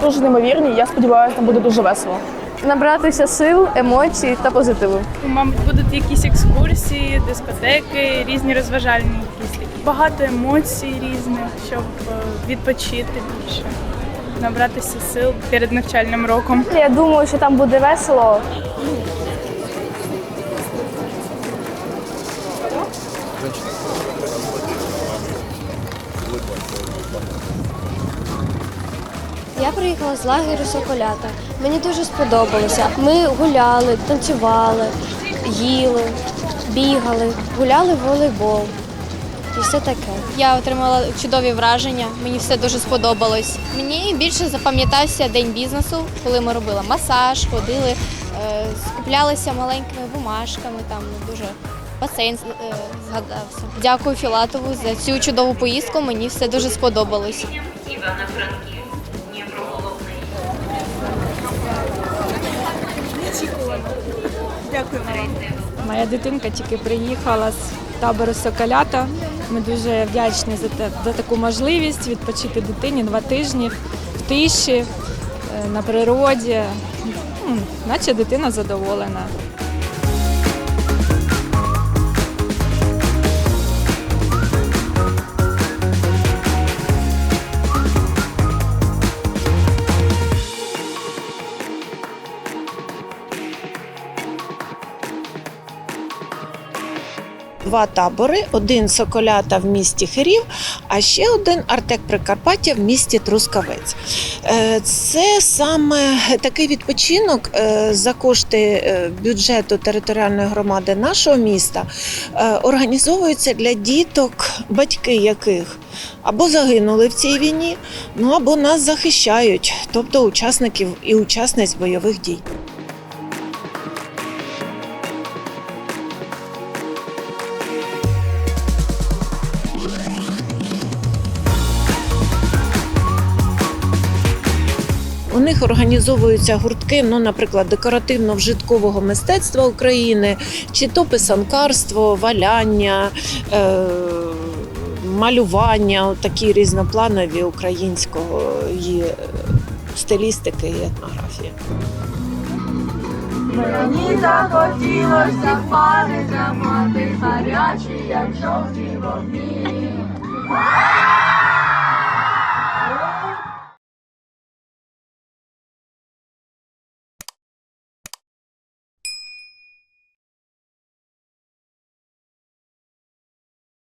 Дуже неймовірні. Я сподіваюся, там буде дуже весело. Набратися сил, емоцій та позитиву. Мабуть, будуть якісь екскурсії, дискотеки, різні розважальні якісь такі. Багато емоцій різних, щоб е, відпочити більше, набратися сил перед навчальним роком. Я думаю, що там буде весело. Я приїхала з лагерю Соколята. Мені дуже сподобалося. Ми гуляли, танцювали, їли, бігали, гуляли в волейбол. І все таке. Я отримала чудові враження. Мені все дуже сподобалось. Мені більше запам'ятався день бізнесу, коли ми робили масаж, ходили, е, скуплялися маленькими бумажками. Там дуже басейн е, згадався. Дякую Філатову за цю чудову поїздку. Мені все дуже сподобалось. Івано-Франківськ, Дніпро. Моя дитинка тільки приїхала з табору Соколята. Ми дуже вдячні за, те, за таку можливість відпочити дитині два тижні в тиші, е, на природі. Наче дитина задоволена. Два табори: один Соколята в місті Хирів, а ще один Артек Прикарпаття в місті Трускавець. Е, Це саме такий відпочинок е, за кошти е, бюджету територіальної громади нашого міста організовується для діток, батьки яких або загинули в цій війні, ну або нас захищають, тобто учасників і учасниць бойових дій. У них організовуються гуртки, ну, наприклад, декоративно-вжиткового мистецтва України, чи то писанкарство, валяння, е- малювання, такі різнопланові української е, стилістики і етнографії. Мені захотілося пари тримати гарячі, як жовті вогні.